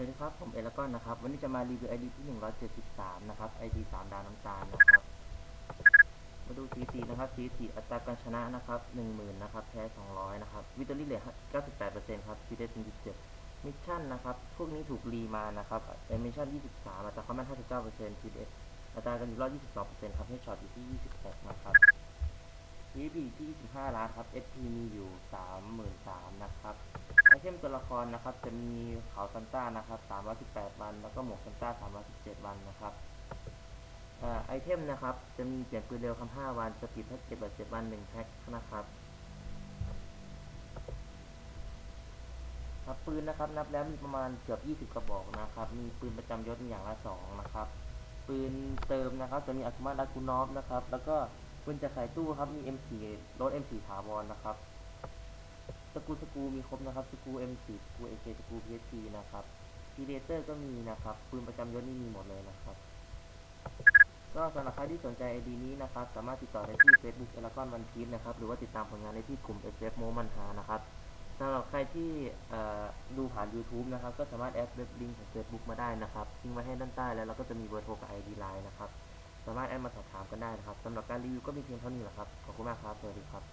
สวัสดีครับ ผมเอลกอนนะครับ วันนี้จะมารีวิว ID ที่ 173 นะครับ ID 3 ดาวน้ำตาลนะครับ มาดูสีสีนะครับสีสีอัตราการชนะนะครับ 10,000 นะครับ แพ้ 200 นะครับ วิตเตอรี่เลท98%ครับซีเดส17มิชชั่นนะครับ พวกนี้ถูกรีมานะครับเอมิชชั่น 23 อัตราความแม่น59%ซีเดสอัตราการอยู่รอด22%ครับให้ช็อตอยู่ที่ 26 นะครับ PVP ที่ 25 ล้านครับ SP มีอยู่ 33,000 นะครับไอ เทมตัวละครนะครับ จะมีเขาซันต้านะครับ318 วัน แล้วก็หมวกซันต้า317 วันนะครับอไอเทมนะครับ จะมีเปลี่ยนปืนเร็วคำ5วันสปีดแพ็กเก็ตแบบ7วัน 1 แพ็คนะครับครับปืนนะครับนับแล้วมีประมาณเกือบ 20 กระบอกนะครับ มีปืนประจำยศอย่างละ 2 นะครับ ปืนเติมนะครับ จะมีอัคมาดากูนอฟนะครับ แล้วก็ปืนจะขายตู้ครับ มี M4 รถ M4 ถาวรนะครับ กูสกูมีครบนะครับสกู M4 สกู AK สกู PSP นะครับพีเดเตอร์ก็มีนะครับปืนประจำยศนี่มีหมดเลยนะครับ ก็สำหรับใครที่สนใจ ID นี้นะครับ สามารถติดต่อได้ที่ Facebook เอลกอนวันพีนะครับ หรือว่าติดตามผลงานได้ที่กลุ่ม SF โมมันฮานะครับสำหรับใครที่ดูผ่าน YouTube นะครับ ก็สามารถแอดเว็บลิงก์ของ Facebook มาได้นะครับทิ้งไว้ให้ด้านใต้แล้วเราก็จะมีเบอร์โทรกับ ID Line นะครับ สามารถแอดมาสอบถามกันได้นะครับสำหรับการรีวิวก็มีเพียงเท่านี้แหละครับ ขอบคุณมากครับ สวัสดีครับ